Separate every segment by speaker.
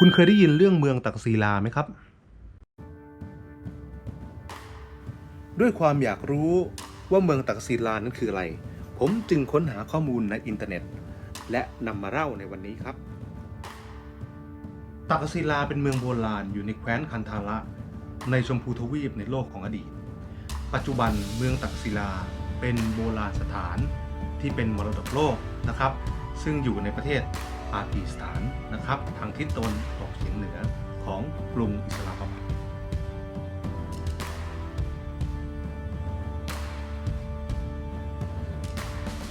Speaker 1: คุณเคยได้ยินเรื่องเมืองตักศิลาไหมครับ ด้วยความอยากรู้ว่าเมืองตักศิลานั้นคืออะไร ผมจึงค้นหาข้อมูลในอินเทอร์เน็ต และนำมาเล่าในวันนี้ครับ ตักศิลาเป็นเมืองโบราณอยู่ในแคว้นคันธาระในชมพูทวีปในโลกของอดีต ปัจจุบันเมืองตักศิลาเป็นโบราณสถานที่เป็นมรดกโลกนะครับ ซึ่งอยู่ในประเทศ ปากีสถานนะครับ ทางทิศตะวันออกเฉียงเหนือของกรุงอิสลามบัด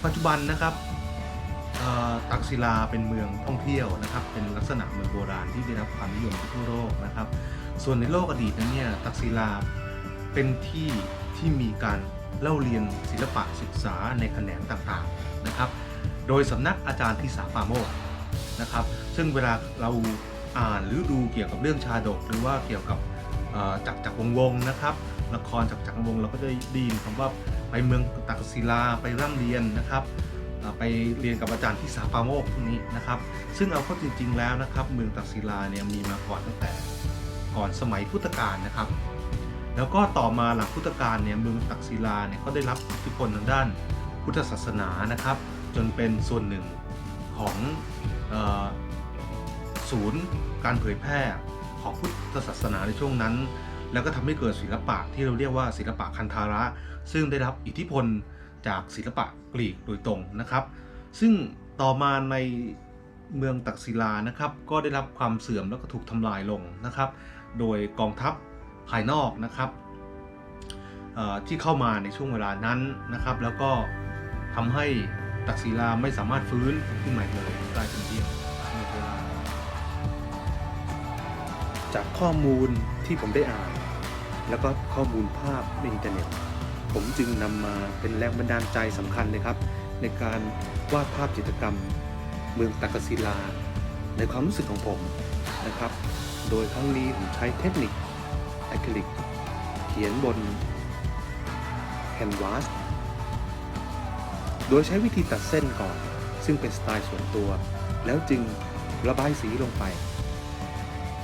Speaker 1: ปัจจุบันนะครับตักศิลาเป็นเมืองท่องเที่ยวนะครับ เป็นลักษณะเมืองโบราณที่ได้รับความนิยมทั่วโลกนะครับ ส่วนในโลกอดีตนั้นเนี่ยตักศิลาเป็นที่ที่มีการเล่าเรียนศิลปะศึกษาในแขนงต่างๆนะครับ โดยสำนักอาจารย์ทิสาปาโมก นะครับ ซึ่งเวลาเราอ่านหรือดูเกี่ยวกับเรื่องชาดก หรือว่าเกี่ยวกับจักจักรวงวงนะครับ ละครจักจักรวงเราก็จะได้ยินคำว่าไปเมืองตักศิลาไปร่ำเรียนนะครับไปเรียนกับอาจารย์ทิสาปาโมกพวกนี้นะครับ ซึ่งเอาเข้าจริง ๆ แล้วนะครับ เมืองตักศิลาเนี่ยมีมาก่อนตั้งแต่ก่อนสมัยพุทธกาลนะครับ แล้วก็ต่อมาหลังพุทธกาลเนี่ยเมืองตักศิลาเนี่ยก็ได้รับอิทธิพลทางด้านพุทธศาสนานะครับ จนเป็นส่วนหนึ่งของ ศูนย์การเผยแพร่ของพุทธศาสนาในช่วงนั้น แล้วก็ทำให้เกิดศิลปะที่เราเรียกว่าศิลปะคันธาระ ซึ่งได้รับอิทธิพลจากศิลปะกรีกโดยตรงนะครับ ซึ่งต่อมาในเมืองตักศิลานะครับ ก็ได้รับความเสื่อมแล้วก็ถูกทำลายลงนะครับ โดยกองทัพภายนอกนะครับที่เข้ามาในช่วงเวลานั้นนะครับ แล้วก็ทำให้ ตักศิลาไม่สามารถฟื้นขึ้นใหม่เลยกลายเป็นเพียงเมืองโบราจากข้อมูลที่ผมได้อ่าน แล้วก็ข้อมูลภาพในอินเทอร์เน็ต ผมจึงนำมาเป็นแรงบันดาลใจสำคัญเลยครับ ในการวาดภาพจิตรกรรม เมืองตักศิลา ในความรู้สึกของผมนะครับ โดยครั้งนี้ผมใช้เทคนิคอะคริลิกเขียนบนแคนวาส โดยใช้วิธีตัดเส้นก่อน ซึ่งเป็นสไตล์ส่วนตัว แล้วจึงระบายสีลงไป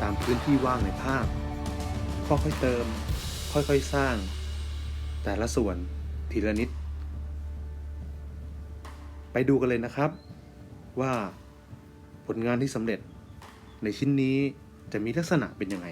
Speaker 1: ตามพื้นที่ว่างในภาพ ค่อยๆเติม ค่อยๆสร้าง แต่ละส่วนทีละนิด ไปดูกันเลยนะครับ ว่าผลงานที่สำเร็จในชิ้นนี้จะมีลักษณะเป็นยังไง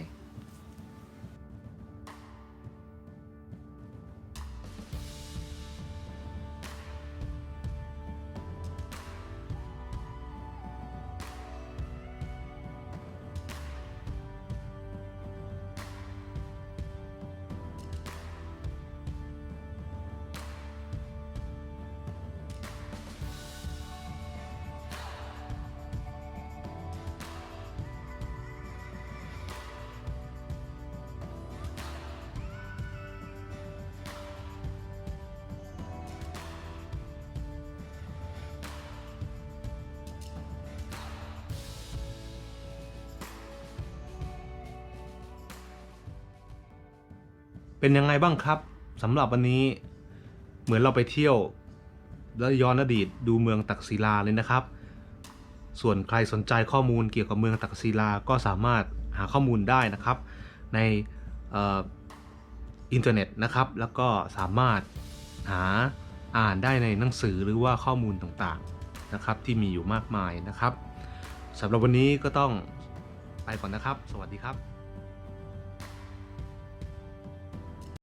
Speaker 1: เป็นยังไงบ้างครับสำหรับวันนี้เหมือนเราไปเที่ยว แล้วย้อนอดีตดูเมืองตักศิลาเลยนะครับ ส่วนใครสนใจข้อมูลเกี่ยวกับเมืองตักศิลาก็สามารถหาข้อมูลได้นะครับ ในออินเทอร์เน็ตนะครับ แล้วก็สามารถหาอ่านได้ในหนังสือหรือว่าข้อมูลต่างๆนะครับ ที่มีอยู่มากมายนะครับสำหรับวันนี้ก็ต้องไปก่อนนะครับ สวัสดีครับ